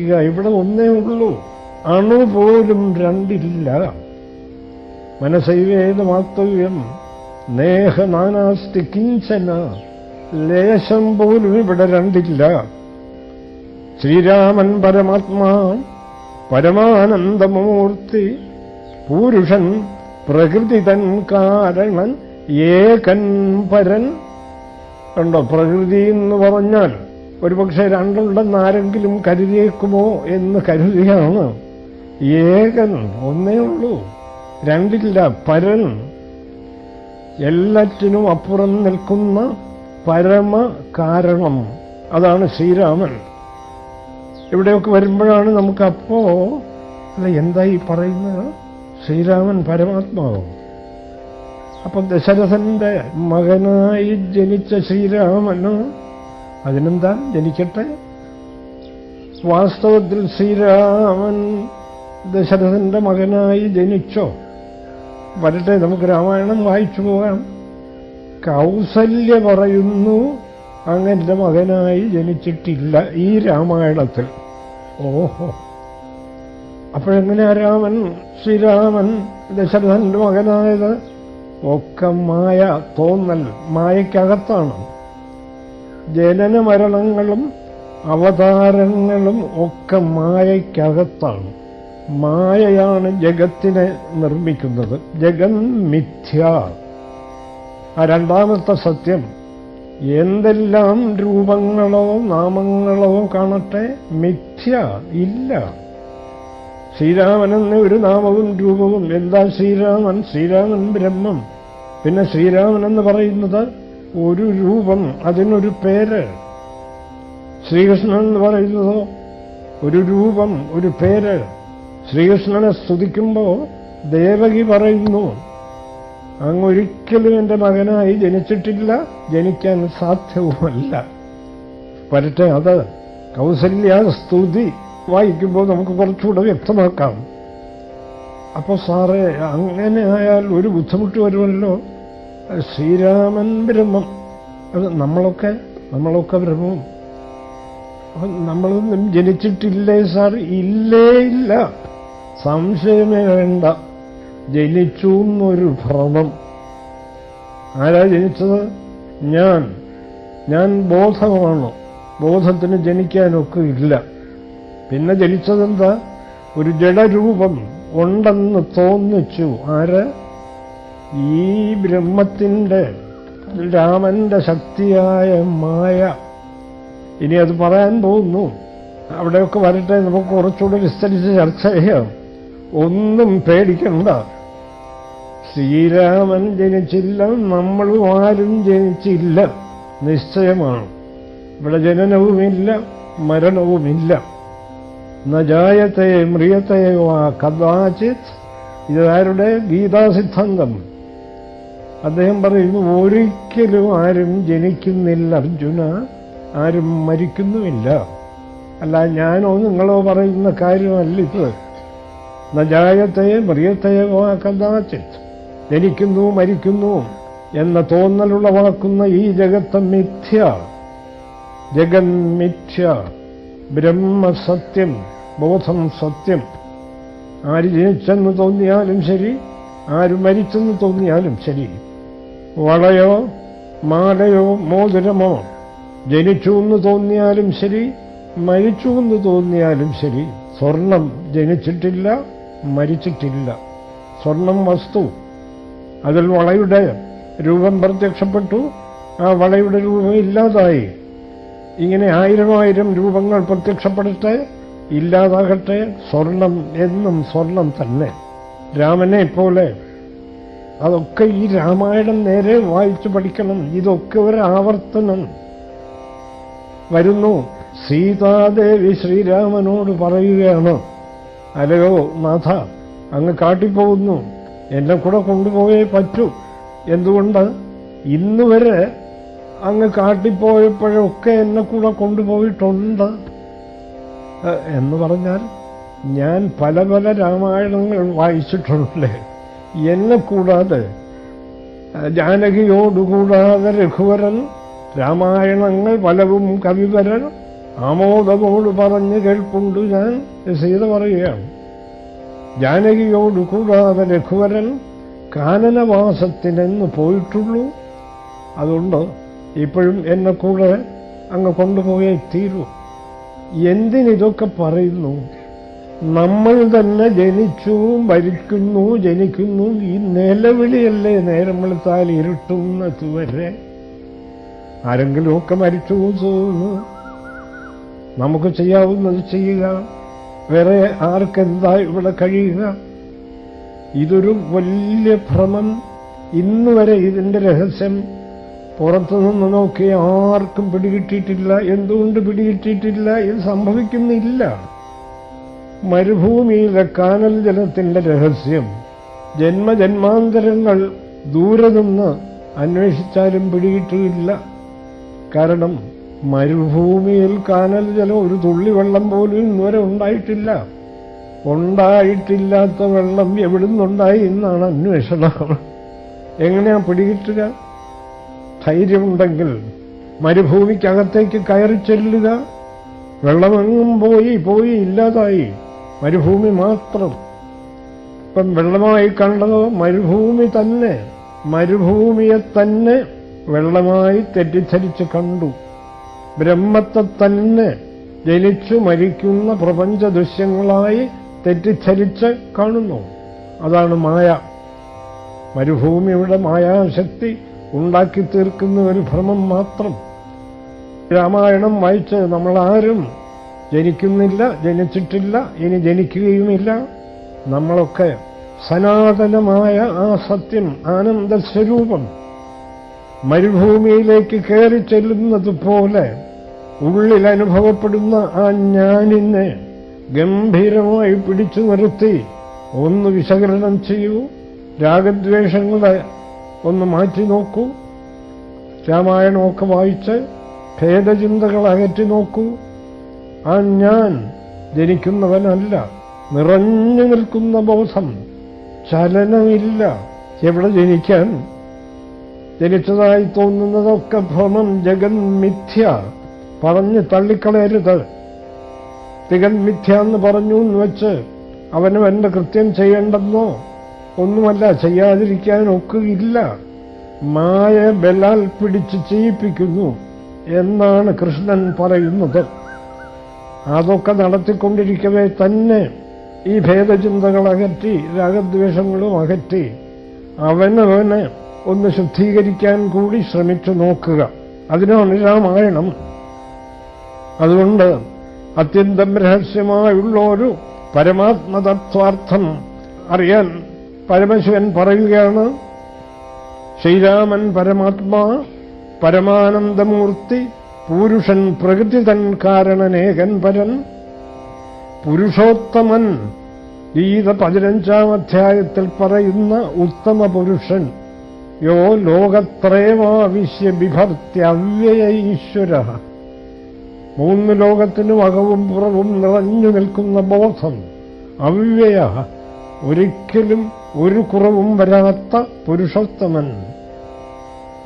ചിന്തിക്കുക ഇവിടെ ഒന്നേ ഉള്ളൂ. അണു പോലും രണ്ടില്ല. മനസൈവേദമാത്തവ്യം നേഹ നാനാസ്തി കിഞ്ചന. ലേശം പോലും ഇവിടെ രണ്ടില്ല. ശ്രീരാമൻ പരമാത്മാ പരമാനന്ദമൂർത്തി പൂരുഷൻ പ്രകൃതി തൻ കാരണൻ ഏകൻ പരൻ. കണ്ടോ? പ്രകൃതി എന്ന് പറഞ്ഞാൽ ഒരുപക്ഷെ രണ്ടുണ്ടെന്ന് ആരെങ്കിലും കരുതിയേക്കുമോ എന്ന് കരുതിയാണ് ഏകൻ ഒന്നേ ഉള്ളൂ. രണ്ടില്ല പരൻ. എല്ലാറ്റിനും അപ്പുറം നിൽക്കുന്ന പരമ കാരണം. അതാണ് ശ്രീരാമൻ. ഇവിടെയൊക്കെ വരുമ്പോഴാണ് നമുക്കപ്പോ അല്ല എന്താ ഈ പറയുന്നത്? ശ്രീരാമൻ പരമാത്മാവും. അപ്പം ദശരഥന്റെ മകനായി ജനിച്ച ശ്രീരാമന് അതിനെന്താ? ജനിക്കട്ടെ? വാസ്തവത്തിൽ ശ്രീരാമൻ ദശരഥന്റെ മകനായി ജനിച്ചോ? വരട്ടെ നമുക്ക് രാമായണം വായിച്ചു പോകാം. കൗസല്യ പറയുന്നു അങ്ങന്റെ മകനായി ജനിച്ചിട്ടില്ല ഈ രാമായണത്തിൽ. ഓഹോ. അപ്പോഴെങ്ങനെയാ രാമൻ ശ്രീരാമൻ ദശരഥന്റെ മകനായത്? ഒക്കെ മായ തോന്നൽ മായക്കകത്താണ് ജനന മരണങ്ങളും അവതാരങ്ങളും ഒക്കെ മായയ്ക്കകത്താണ്. മായയാണ് ജഗത്തിനെ നിർമ്മിക്കുന്നത്. ജഗൻ മിഥ്യ. ആ രണ്ടാമത്തെ സത്യം എന്തെല്ലാം രൂപങ്ങളോ നാമങ്ങളോ കാണട്ടെ മിഥ്യ ഇല്ല. ശ്രീരാമനെന്ന് ഒരു നാമവും രൂപവും എന്താ ശ്രീരാമൻ ശ്രീരാമൻ ബ്രഹ്മം. പിന്നെ ശ്രീരാമൻ എന്ന് പറയുന്നത് ഒരു രൂപം അതിനൊരു പേര്. ശ്രീകൃഷ്ണൻ എന്ന് പറയുന്നതോ ഒരു രൂപം ഒരു പേര്. ശ്രീകൃഷ്ണനെ സ്തുതിക്കുമ്പോൾ ദേവകി പറയുന്നു അങ്ങൊരിക്കലും എന്റെ മകനായി ജനിച്ചിട്ടില്ല ജനിക്കാൻ സാധ്യവുമല്ല. വരട്ടെ അത് കൗസല്യ സ്തുതി വായിക്കുമ്പോൾ നമുക്ക് കുറച്ചുകൂടെ വ്യക്തമാക്കാം. അപ്പോൾ സാറേ അങ്ങനെ ആയാൽ ഒരു ബുദ്ധിമുട്ട് വരുമല്ലോ. ശ്രീരാമൻ ബ്രഹ്മം അത് നമ്മളൊക്കെ നമ്മളൊക്കെ ബ്രഹ്മം. അപ്പം നമ്മളൊന്നും ജനിച്ചിട്ടില്ലേ സാർ? ഇല്ലേ ഇല്ല. സംശയമേ വേണ്ട. ജനിച്ചു എന്നൊരു ഭ്രമം. ആരാ ജനിച്ചത്? ഞാൻ. ഞാൻ ബോധമാണ് ബോധത്തിന് ജനിക്കാനൊക്കെ ഇല്ല. പിന്നെ ജനിച്ചതെന്താ? ഒരു ജഡരൂപം ഉണ്ടെന്ന് തോന്നിച്ചു. ആര്? ഈ ബ്രഹ്മത്തിന്റെ രാമന്റെ ശക്തിയായ മായ. ഇനി അത് പറയാൻ പോകുന്നു. അവിടെയൊക്കെ വരട്ടെ നമുക്ക് കുറച്ചുകൂടെ വിസ്തരിച്ച് ചർച്ച ചെയ്യാം. ഒന്നും പേടിക്കണ്ട. ശ്രീരാമൻ ജനിച്ചില്ല നമ്മളും ആരും ജനിച്ചില്ല. നിശ്ചയമാണ്. ഇവിടെ ജനനവുമില്ല മരണവുമില്ല. നജായത്തെ മ്രിയത്തെ വാ കഥാചിത്. ഇതാരുടെ ഗീതാസിദ്ധാന്തം. അദ്ദേഹം പറയുന്നു ഒരിക്കലും ആരും ജനിക്കുന്നില്ല അർജുന. ആരും മരിക്കുന്നുമില്ല. അല്ല ഞാനോ നിങ്ങളോ പറയുന്ന കാര്യമല്ല ഇത്. നജായത്തെ മറിയത്തെയോ കഥാചിത് ജനിക്കുന്നു മരിക്കുന്നു എന്ന തോന്നലുളവാക്കുന്ന ഈ ജഗത്ത് മിഥ്യ. ജഗൻ മിഥ്യ. ബ്രഹ്മസത്യം ബോധം സത്യം. ആര് ജനിച്ചെന്ന് തോന്നിയാലും ശരി ആര് മരിച്ചെന്ന് തോന്നിയാലും ശരി. വളയോ മാലയോ മോതിരമോ ജനിച്ചു എന്ന് തോന്നിയാലും ശരി മരിച്ചു എന്ന് തോന്നിയാലും ശരി സ്വർണം ജനിച്ചിട്ടില്ല മരിച്ചിട്ടില്ല. സ്വർണം വസ്തു അതിൽ വളയുടെ രൂപം പ്രത്യക്ഷപ്പെട്ടു ആ വളയുടെ രൂപം ഇല്ലാതായി. ഇങ്ങനെ ആയിരം ആയിരം രൂപങ്ങൾ പ്രത്യക്ഷപ്പെടട്ടെ ഇല്ലാതാകട്ടെ സ്വർണം എന്നും സ്വർണം തന്നെ. രാമനെ പോലെ അതൊക്കെ ഈ രാമായണം നേരെ വായിച്ചു പഠിക്കണം. ഇതൊക്കെ ഒരു ആവർത്തനം വരുന്നു. സീതാദേവി ശ്രീരാമനോട് പറയുകയാണ്. അല്ലയോ നാഥ അങ്ങ് കാട്ടിപ്പോകുന്നു. എന്നെ കൂടെ കൊണ്ടുപോയേ പറ്റൂ. എന്തുകൊണ്ട്? ഇന്നുവരെ അങ്ങ് കാട്ടിപ്പോയപ്പോഴൊക്കെ എന്നെ കൂടെ കൊണ്ടുപോയിട്ടുണ്ട്. എന്ന് പറഞ്ഞാൽ ഞാൻ പല പല രാമായണങ്ങൾ വായിച്ചിട്ടുണ്ട് എന്നെ കൂടാതെ ജാനകിയോടുകൂടാതെ രഘുവരൻ രാമായണങ്ങൾ പലവും കവിവരൻ ആമോദമോട് പറഞ്ഞു കേൾപ്പുണ്ട് ഞാൻ സീത പറയുകയാണ്. ജാനകിയോട് കൂടാതെ രഘുവരൻ കാനനവാസത്തിനെന്ന് പോയിട്ടുള്ളൂ. അതുകൊണ്ട് ഇപ്പോഴും എന്നെ കൂടെ അങ്ങ് കൊണ്ടുപോയേ തീരൂ. എന്തിനിതൊക്കെ പറയുന്നു? നമ്മൾ തന്നെ ജനിച്ചു മരിക്കുന്നു ജനിക്കുന്നു. ഈ നിലവിളിയല്ലേ നേരം വെളുത്താൽ ഇരുട്ടുന്നത് വരെ ആരെങ്കിലുമൊക്കെ മരിച്ചു തോന്നുന്നു. നമുക്ക് ചെയ്യാവുന്നത് ചെയ്യുക. വേറെ ആർക്കെന്താ ഇവിടെ കഴിയുക? ഇതൊരു വലിയ ഭ്രമം. ഇന്നുവരെ ഇതിന്റെ രഹസ്യം. പുറത്തുനിന്ന് നോക്കി ആർക്കും പിടികിട്ടിയിട്ടില്ല. എന്തുകൊണ്ട് പിടികിട്ടിയിട്ടില്ല? ഇത് സംഭവിക്കുന്നില്ല. മരുഭൂമിയിലെ കാനൽ ജലത്തിന്റെ രഹസ്യം. ജന്മജന്മാന്തരങ്ങൾ ദൂരെ നിന്ന് അന്വേഷിച്ചാലും പിടികിട്ടില്ല കാരണം മരുഭൂമിയിൽ കാനൽ ജലം ഒരു തുള്ളി വെള്ളം പോലും ഇന്നുവരെ ഉണ്ടായിട്ടില്ല. ഉണ്ടായിട്ടില്ലാത്ത വെള്ളം എവിടുന്നുണ്ടായി എന്നാണ് അന്വേഷണം. എങ്ങനെയാ പിടികിട്ടുക? ധൈര്യമുണ്ടെങ്കിൽ മരുഭൂമിക്കകത്തേക്ക് കയറി ചെല്ലുക. വെള്ളമെങ്ങും പോയി പോയി ഇല്ലാതായി. മരുഭൂമി മാത്രം. ഇപ്പം വെള്ളമായി കണ്ടത് മരുഭൂമി തന്നെ. മരുഭൂമിയെ തന്നെ വെള്ളമായി തെറ്റിദ്ധരിച്ച് കണ്ടു. ബ്രഹ്മത്തെ തന്നെ ജനിച്ചു മരിക്കുന്ന പ്രപഞ്ച ദൃശ്യങ്ങളായി തെറ്റിദ്ധരിച്ച് കാണുന്നു. അതാണ് മായ. മരുഭൂമിയുടെ മായാശക്തി ഉണ്ടാക്കി തീർക്കുന്ന ഒരു ഭ്രമം മാത്രം. രാമായണം വായിച്ച് നമ്മളാരും ജനിക്കുന്നില്ല ജനിച്ചിട്ടില്ല ഇനി ജനിക്കുകയുമില്ല. നമ്മളൊക്കെ സനാതനമായ ആ സത്യം ആനന്ദസ്വരൂപം മരുഭൂമിയിലേക്ക് കയറി ചെല്ലുന്നത് പോലെ ഉള്ളിൽ അനുഭവപ്പെടുന്ന ആ ഞാനിനെ ഗംഭീരമായി പിടിച്ചു നിർത്തി ഒന്ന് വിശകലനം ചെയ്യൂ രാഗദ്വേഷങ്ങളെ ഒന്ന് മാറ്റി നോക്കൂ രാമായണമൊക്കെ വായിച്ച് ഭേദചിന്തകൾ അകറ്റി നോക്കൂ ആ ഞാൻ ജനിക്കുന്നവനല്ല നിറഞ്ഞു നിൽക്കുന്ന ബോധം ചലനമില്ല. എവിടെ ജനിക്കാൻ? ജനിച്ചതായി തോന്നുന്നതൊക്കെ ഭ്രമം ജഗൻ മിഥ്യ. പറഞ്ഞ് തള്ളിക്കളയരുത്. തികൻ മിഥ്യ എന്ന് പറഞ്ഞു എന്ന് വെച്ച് അവനും എന്റെ കൃത്യം ചെയ്യേണ്ടെന്നോ? ഒന്നുമല്ല ചെയ്യാതിരിക്കാൻ ഒക്കുകയില്ല. മായ ബലാൽ പിടിച്ച് ചെയ്യിപ്പിക്കുന്നു എന്നാണ് കൃഷ്ണൻ പറയുന്നത്. അതൊക്കെ നടത്തിക്കൊണ്ടിരിക്കവേ തന്നെ. ഈ ഭേദചിന്തകൾ അകറ്റി രാഗദ്വേഷങ്ങളും അകറ്റി അവനവനെ ഒന്ന് ശുദ്ധീകരിക്കാൻ കൂടി ശ്രമിച്ചു നോക്കുക. അതിനാണ് രാമായണം. അതുകൊണ്ട് അത്യന്തം രഹസ്യമായുള്ള ഒരു പരമാത്മതത്വാർത്ഥം അറിയാൻ പരമശിവൻ പറയുകയാണ്. ശ്രീരാമൻ പരമാത്മാ പരമാനന്ദമൂർത്തി പൂരുഷൻ പ്രകൃതി തൻ കാരണനേകൻ പരൻ പുരുഷോത്തമൻ ഗീത പതിനഞ്ചാം അധ്യായത്തിൽ പറയുന്ന ഉത്തമ പുരുഷൻ. യോ ലോകത്രയമാവിശ്യ ബിഭർത്യവ്യയ ഈശ്വര. മൂന്ന് ലോകത്തിനും അകവും പുറവും നിറഞ്ഞു നിൽക്കുന്ന ബോധം അവ്യയ. ഒരിക്കലും ഒരു കുറവും വരാത്ത പുരുഷോത്തമൻ.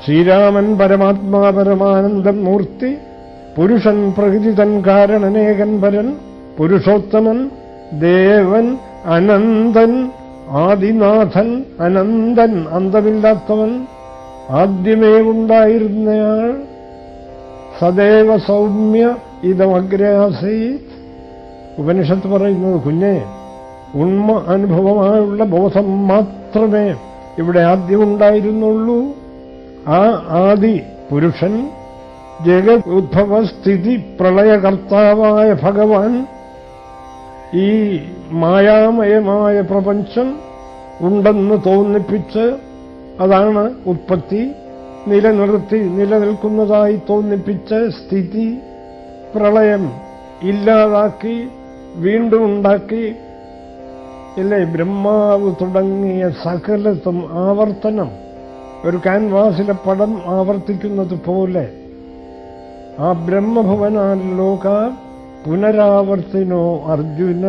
ശ്രീരാമൻ പരമാത്മാ പരമാനന്ദം മൂർത്തി പുരുഷൻ പ്രകൃതിതൻ കാരണനേകൻ പരൻ പുരുഷോത്തമൻ ദേവൻ അനന്തൻ ആദിനാഥൻ അനന്തൻ അന്തമില്ലാത്തവൻ ആദ്യമേ ഉണ്ടായിരുന്നയാൾ സദേവ സൗമ്യ ഇതമഗ്രാസീത് ഉപനിഷത്ത് പറയുന്നത് കുഞ്ഞെ ഉണ്മ അനുഭവമായുള്ള ബോധം മാത്രമേ ഇവിടെ ആദ്യം ഉണ്ടായിരുന്നുള്ളൂ. ആ ആദി പുരുഷൻ ജഗത് ഉദ്ഭവസ്ഥിതി പ്രളയകർത്താവായ ഭഗവാൻ ഈ മായാമയമായ പ്രപഞ്ചം ഉണ്ടെന്ന് തോന്നിപ്പിച്ച് അതാണ് ഉത്പത്തി നിലനിർത്തി നിലനിൽക്കുന്നതായി തോന്നിപ്പിച്ച് സ്ഥിതി പ്രളയം ഇല്ലാതാക്കി വീണ്ടും ഉണ്ടാക്കി. ഇല്ലേ ബ്രഹ്മാവ് തുടങ്ങിയ സകലത്തും ആവർത്തനം. ഒരു ക്യാൻവാസിലെ പടം ആവർത്തിക്കുന്നത് പോലെ ആ ബ്രഹ്മഭുവനാൽ ലോക പുനരാവർത്തിനോ അർജുന.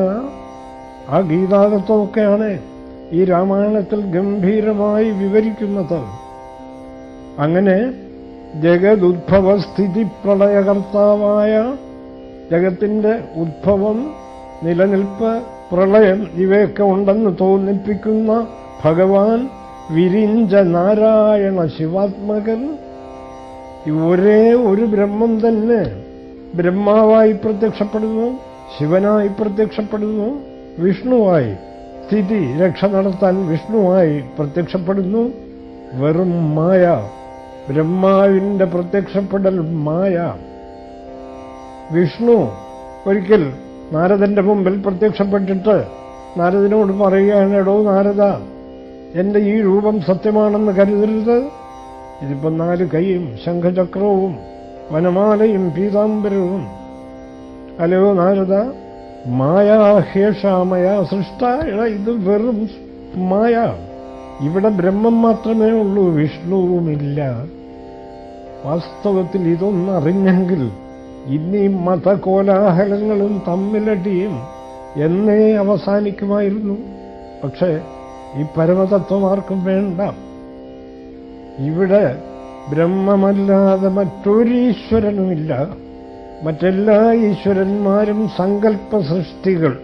ആ ഗീതാതത്വമൊക്കെയാണ് ഈ രാമായണത്തിൽ ഗംഭീരമായി വിവരിക്കുന്നത്. അങ്ങനെ ജഗതുദ്ഭവസ്ഥിതി പ്രളയകർത്താവായ ജഗത്തിന്റെ ഉദ്ഭവം നിലനിൽപ്പ് പ്രളയം ഇവയൊക്കെ ഉണ്ടെന്ന് തോന്നിപ്പിക്കുന്ന ഭഗവാൻ വിരിഞ്ച നാരായണ ശിവാത്മകൻ ഒരേ ഒരു ബ്രഹ്മം തന്നെ ബ്രഹ്മാവായി പ്രത്യക്ഷപ്പെടുന്നു ശിവനായി പ്രത്യക്ഷപ്പെടുന്നു വിഷ്ണുവായി സ്ഥിതി രക്ഷ നടത്താൻ വിഷ്ണുവായി പ്രത്യക്ഷപ്പെടുന്നു. വെറും മായ ബ്രഹ്മാവിന്റെ പ്രത്യക്ഷപ്പെടൽ മായ. വിഷ്ണു ഒരിക്കൽ നാരദന്റെ മുമ്പിൽ പ്രത്യക്ഷപ്പെട്ടിട്ട് നാരദനോട് പറയുകയാണ് എടോ നാരദ എന്റെ ഈ രൂപം സത്യമാണെന്ന് കരുതരുത്. ഇതിപ്പോ നാല് കൈയും ശംഖചക്രവും വനമാലയും പീതാംബരവും. അലയോ നാരദ മായാഹേഷാമയ സൃഷ്ട ഇത് വെറും മായ. ഇവിടെ ബ്രഹ്മം മാത്രമേ ഉള്ളൂ വിഷ്ണുവുമില്ല. വാസ്തവത്തിൽ ഇതൊന്നറിഞ്ഞെങ്കിൽ ഇനി മതകോലാഹലങ്ങളും തമ്മിലടിയും എന്നേ അവസാനിക്കുമായിരുന്നു. പക്ഷേ ഈ പരമതത്വം ആർക്കും വേണ്ട. ഇവിടെ ബ്രഹ്മമല്ലാതെ മറ്റൊരീശ്വരനുമില്ല. മറ്റെല്ലാ ഈശ്വരന്മാരും സങ്കല്പ സൃഷ്ടികൾ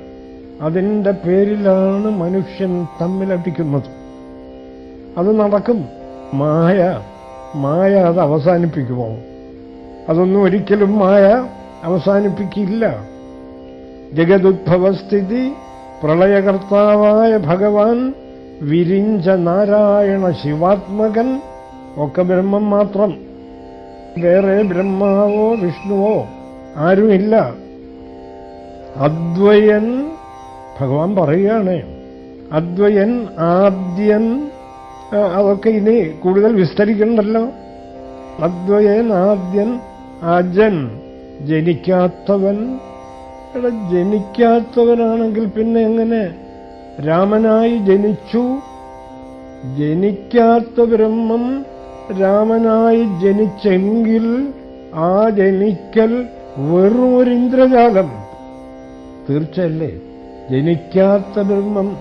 അതിന്റെ പേരിലാണ് മനുഷ്യൻ തമ്മിലടിക്കുന്നത് അത് നടക്കും. മായ മായ അത് അവസാനിപ്പിക്കുമോ? അതൊന്നും ഒരിക്കലും മായ അവസാനിപ്പിക്കില്ല. ജഗതുദ്ഭവസ്ഥിതി പ്രളയകർത്താവായ ഭഗവാൻ വിരിഞ്ച നാരായണ ശിവാത്മകൻ ഒക്കെ ബ്രഹ്മം മാത്രം. വേറെ ബ്രഹ്മാവോ വിഷ്ണുവോ ആരുമില്ല. അദ്വയൻ ഭഗവാൻ പറയുകയാണ് അദ്വയൻ ആദ്യൻ അതൊക്കെ ഇനി കൂടുതൽ വിസ്തരിക്കണ്ടല്ലോ. അദ്വയൻ ആദ്യൻ അജൻ ജനിക്കാത്തവൻ. എടാ ജനിക്കാത്തവനാണെങ്കിൽ പിന്നെ എങ്ങനെ? രാമനായി ജനിച്ചു. ജനിക്കാത്ത ബ്രഹ്മം രാമനായി ജനിച്ചെങ്കിൽ ആ ജനിക്കൽ വെറും ഒരു ഇന്ദ്രജാലം. തീർച്ചയല്ലേ? ജനിക്കാത്ത ബ്രഹ്മം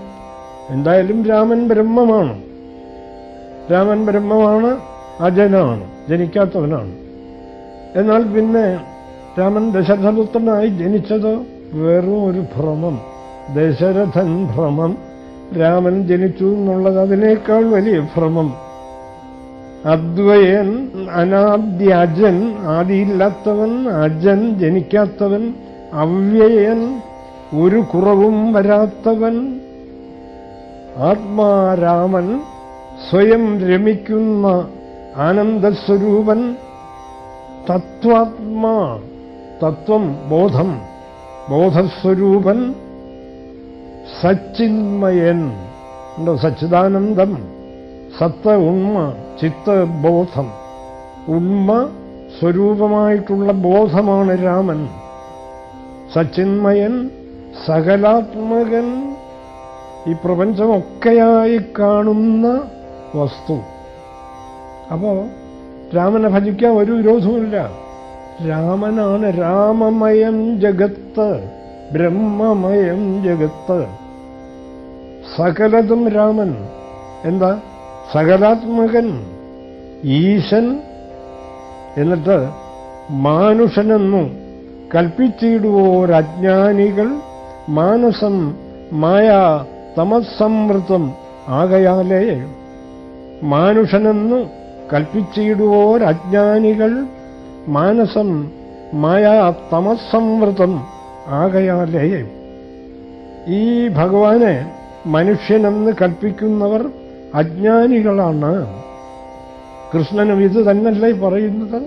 എന്തായാലും രാമൻ ബ്രഹ്മമാണ്. രാമൻ ബ്രഹ്മമാണ് അജനാണ് ജനിക്കാത്തവനാണ്. എന്നാൽ പിന്നെ രാമൻ ദശരഥപുത്രനായി ജനിച്ചത് വെറും ഒരു ഭ്രമം. ദശരഥൻ ഭ്രമം. രാമൻ ജനിച്ചു എന്നുള്ളത് അതിനേക്കാൾ വലിയ ഭ്രമം. അദ്വയൻ അനാദ്യജൻ ആദിയില്ലാത്തവൻ അജൻ ജനിക്കാത്തവൻ അവ്യയൻ ഒരു കുറവും വരാത്തവൻ. ആത്മാരാമൻ സ്വയം രമിക്കുന്ന ആനന്ദസ്വരൂപൻ. തത്വാത്മാ തത്വം ബോധം ബോധസ്വരൂപൻ. സച്ചിന്മയൻ ഉണ്ടോ സച്ചിദാനന്ദം സത്ത ഉണ്മ ചിത്ത ബോധം ഉണ്മ സ്വരൂപമായിട്ടുള്ള ബോധമാണ് രാമൻ. സച്ചിന്മയൻ സകലാത്മകൻ. ഈ പ്രപഞ്ചമൊക്കെയായി കാണുന്ന വസ്തു. അപ്പോ രാമനെ ഭജിക്കാൻ ഒരു വിരോധവുമില്ല. രാമനാണ് രാമമയം ജഗത്ത്. ബ്രഹ്മമയം ജഗത്ത്. സകലതും രാമൻ. എന്താ? സകലാത്മകൻ. ഈശൻ. എന്നിട്ട് മാനുഷനെന്നു കൽപ്പിച്ചിടുവോരജ്ഞാനികൾ മാനസം മായ തമസമൃതം ആകയാലേ. മാനുഷനെന്നു കൽപ്പിച്ചിടുവോരജ്ഞാനികൾ മാനസം മായ തമസമൃതം ആകയാലേ ഈ ഭഗവാനെ മനുഷ്യനെന്ന് കൽപ്പിക്കുന്നവർ അജ്ഞാനികളാണ്. കൃഷ്ണനും ഇത് തന്നല്ലേ പറയുന്നത്?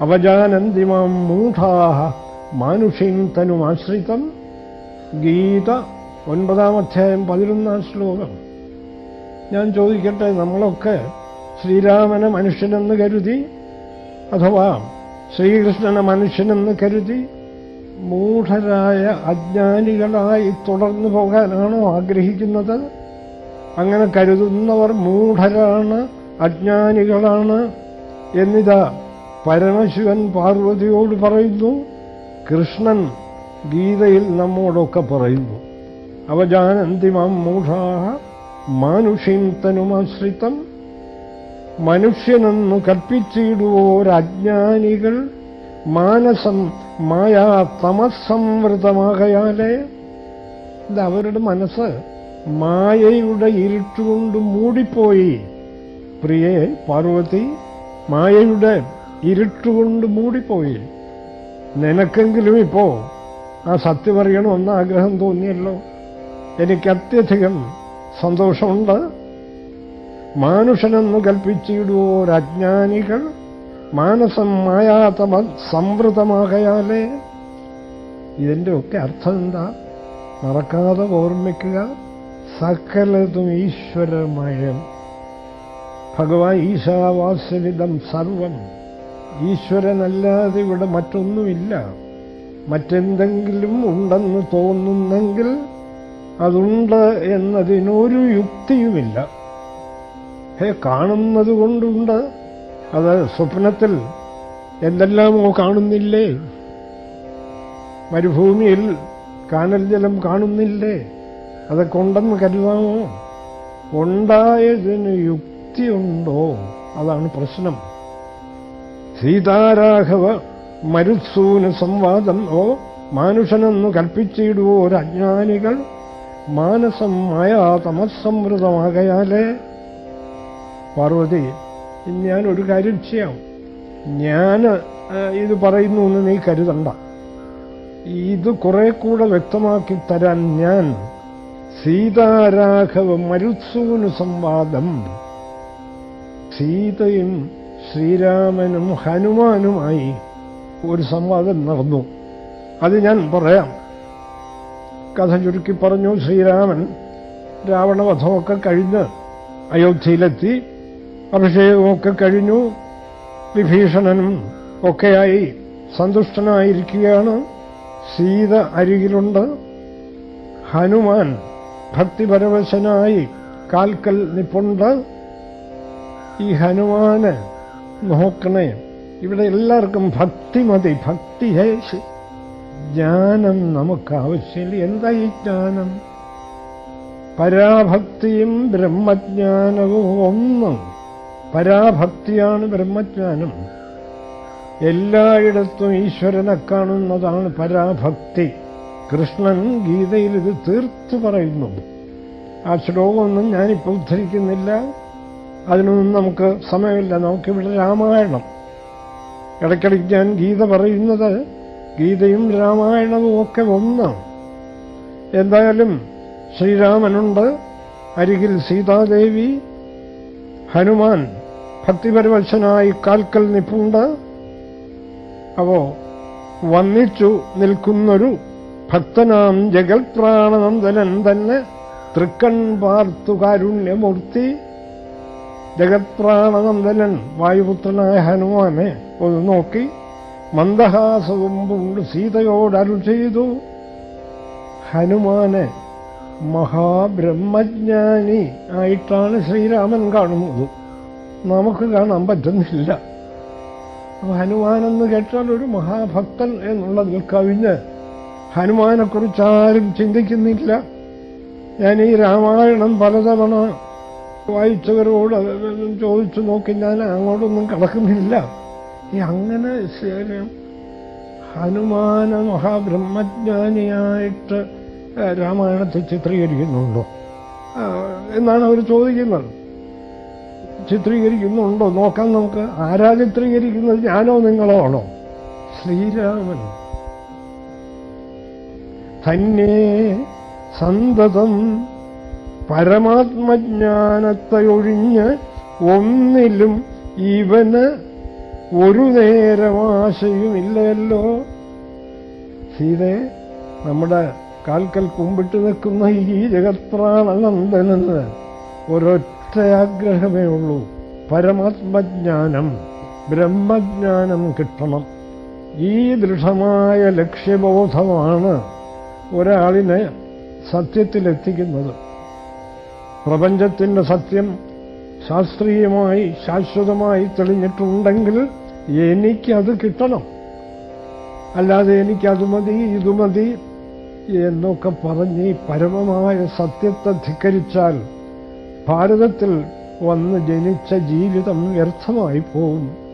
അവജാനന്തിമാം മൂഢാഹ മാനുഷീം തനുമാശ്രിതം ഗീത ഒൻപതാം അധ്യായം പതിനൊന്നാം ശ്ലോകം. ഞാൻ ചോദിക്കട്ടെ നമ്മളൊക്കെ ശ്രീരാമനെ മനുഷ്യനെന്ന് കരുതി? അഥവാ ശ്രീകൃഷ്ണനെ മനുഷ്യനെന്ന് കരുതി? മൂഢരായ അജ്ഞാനികളായി തുടർന്നു പോകാനാണോ ആഗ്രഹിക്കുന്നത്? അങ്ങനെ കരുതുന്നവർ മൂഢരാണ് അജ്ഞാനികളാണ് എന്നിതാ പരമശിവൻ പാർവതിയോട് പറയുന്നു കൃഷ്ണൻ ഗീതയിൽ നമ്മോടൊക്കെ പറയുന്നു അവജാനന്തിമാം മൂഢാഹ മാനുഷീം തനുമാശ്രിതം മനുഷ്യനെന്നു കൽപ്പിച്ചിടുവോരജ്ഞാനികൾ മാനസം മായാ തമസംവൃതമാകയാലേ ഇത് അവരുടെ മനസ്സ് മായയുടെ ഇരുട്ടുകൊണ്ട് മൂടിപ്പോയി. പ്രിയേ പാർവതി മായയുടെ ഇരുട്ടുകൊണ്ട് മൂടിപ്പോയി. നിനക്കെങ്കിലും ഇപ്പോ ആ സത്യം അറിയണമെന്ന് ആഗ്രഹം തോന്നിയല്ലോ. എനിക്ക് അത്യധികം സന്തോഷമുണ്ട്. മാനുഷനെന്ന് കൽപ്പിച്ചിടുവോരജ്ഞാനികൾ മാനസം മായാതമ സംവൃതമാകയാലേ. ഇതിന്റെ ഒക്കെ അർത്ഥം എന്താ മറക്കാതെ ഓർമ്മിക്കുക. സകലതും ഈശ്വരമയം. ഭഗവാൻ ഈശാവാസ്യവിധം സർവം. ഈശ്വരനല്ലാതെ ഇവിടെ മറ്റൊന്നുമില്ല. മറ്റെന്തെങ്കിലും ഉണ്ടെന്ന് തോന്നുന്നെങ്കിൽ അതുണ്ട് എന്നതിനൊരു യുക്തിയുമില്ല. ഹേ കാണുന്നത് കൊണ്ടുണ്ട് അത് സ്വപ്നത്തിൽ എന്തെല്ലാമോ കാണുന്നില്ലേ? മരുഭൂമിയിൽ കാനൽ ജലം കാണുന്നില്ലേ? അതൊക്കെ ഉണ്ടെന്ന് കരുതാമോ? ഉണ്ടായതിന് യുക്തിയുണ്ടോ? അതാണ് പ്രശ്നം. സീതാരാഘവ മരുസൂന സംവാദം ഓ മാനുഷനെന്ന് കൽപ്പിച്ചിടുവോ ഒരു അജ്ഞാനികൾ മാനസം മായാ തമസ്സംവൃതമാകയാലേ. പാർവതി ഞാൻ ഒരു കാര്യം ചെയ്യാം. ഞാൻ ഇത് പറയുന്നു എന്ന് നീ കരുതണ്ട. ഇത് കുറെ കൂടെ വ്യക്തമാക്കി തരാൻ ഞാൻ സീതാരാഘവ മരുത്സൂന് സംവാദം. സീതയും ശ്രീരാമനും ഹനുമാനുമായി ഒരു സംവാദം നടന്നു. അത് ഞാൻ പറയാം. കഥ ചുരുക്കി പറഞ്ഞു ശ്രീരാമൻ രാവണവധമൊക്കെ കഴിഞ്ഞ് അയോധ്യയിലെത്തി. അഭിഷേകമൊക്കെ കഴിഞ്ഞു വിഭീഷണനും ഒക്കെയായി സന്തുഷ്ടനായിരിക്കുകയാണ്. സീത അരികിലുണ്ട്. ഹനുമാൻ ഭക്തിപരവശനായി കാൽക്കൽ നിപ്പുണ്ട്. ഈ ഹനുമാന് നോക്കണേ ഇവിടെ എല്ലാവർക്കും ഭക്തി മതി ഭക്തി ജ്ഞാനം നമുക്ക് ആവശ്യമില്ല എന്താ ഈ ജ്ഞാനം? പരാഭക്തിയും ബ്രഹ്മജ്ഞാനവും ഒന്ന് പരാഭക്തിയാണ് ബ്രഹ്മജ്ഞാനം. എല്ലായിടത്തും ഈശ്വരനെ കാണുന്നതാണ് പരാഭക്തി. കൃഷ്ണൻ ഗീതയിൽ ഇത് തീർത്തു പറയുന്നു. ആ ശ്ലോകമൊന്നും ഞാനിപ്പോൾ ഉദ്ധരിക്കുന്നില്ല. അതിനൊന്നും നമുക്ക് സമയമില്ല. നമുക്കിവിടെ രാമായണം. ഇടയ്ക്കിടയ്ക്ക് ഞാൻ ഗീത പറയുന്നത് ഗീതയും രാമായണവും ഒക്കെ ഒന്നാണ് എന്തായാലും ശ്രീരാമനുണ്ട്. അരികിൽ സീതാദേവി ഹനുമാൻ ഭക്തിപരവശനായി കാൽക്കൽ നിപ്പുണ്ട്. അപ്പോ വന്നിച്ചു നിൽക്കുന്നൊരു ഭക്തനാം ജഗത്പ്രാണനന്ദനൻ തന്നെ തൃക്കൺ പാർത്തു കാരുണ്യമൂർത്തി. ജഗത്പ്രാണനന്ദനൻ വായുപുത്രനായ ഹനുമാനെ ഒന്ന് നോക്കി. മന്ദഹാസവും പൂണ്ട് സീതയോട് ചെയ്തു. ഹനുമാനെ മഹാബ്രഹ്മജ്ഞാനി ആയിട്ടാണ് ശ്രീരാമൻ കാണുന്നത്. നമുക്ക് കാണാൻ പറ്റുന്നില്ല. ഹനുമാനെന്ന് കേട്ടാൽ ഒരു മഹാഭക്തൻ എന്നുള്ളതിൽ കവിഞ്ഞ് ഹനുമാനെക്കുറിച്ച് ആരും ചിന്തിക്കുന്നില്ല. ഞാൻ ഈ രാമായണം പലതവണ വായിച്ചവരോട് ചോദിച്ചു നോക്കി ഞാൻ അങ്ങോട്ടൊന്നും കടക്കുന്നില്ല. ഈ അങ്ങനെ ഹനുമാന മഹാബ്രഹ്മജ്ഞാനിയായിട്ട് രാമായണത്തെ ചിത്രീകരിക്കുന്നുണ്ടോ? എന്നാണ് അവർ ചോദിക്കുന്നത്. ചിത്രീകരിക്കുന്നുണ്ടോ? നോക്കാൻ നമുക്ക്. ആരാ ചിത്രീകരിക്കുന്നത്? ഞാനോ നിങ്ങളോ ആണോ? ശ്രീരാമൻ. തന്നെ സന്തതം പരമാത്മജ്ഞാനത്തെയൊഴിഞ്ഞ് ഒന്നിലും ഇവന് ഒരു നേരം ആശയുമില്ലല്ലോ സീതേ നമ്മുടെ കാൽക്കൽ കുമ്പിട്ട് നിൽക്കുന്ന ഈ ജഗത്രാണനന്ദനെന്ന് ഒരൊറ്റ ആഗ്രഹമേ ഉള്ളൂ. പരമാത്മജ്ഞാനം ബ്രഹ്മജ്ഞാനം കിട്ടണം. ഈ ദൃഢമായ ലക്ഷ്യബോധമാണ് ഒരാളിനെ സത്യത്തിലെത്തിക്കുന്നത്. പ്രപഞ്ചത്തിന്റെ സത്യം ശാസ്ത്രീയമായി ശാശ്വതമായി തെളിഞ്ഞിട്ടുണ്ടെങ്കിൽ എനിക്കത് കിട്ടണം. അല്ലാതെ എനിക്കത് മതി ഇത് മതി എന്നൊക്കെ പറഞ്ഞ് ഈ പരമമായ സത്യത്തെ ധിക്കരിച്ചാൽ ഭാരതത്തിൽ വന്ന് ജനിച്ച ജീവിതം വ്യർത്ഥമായി പോവും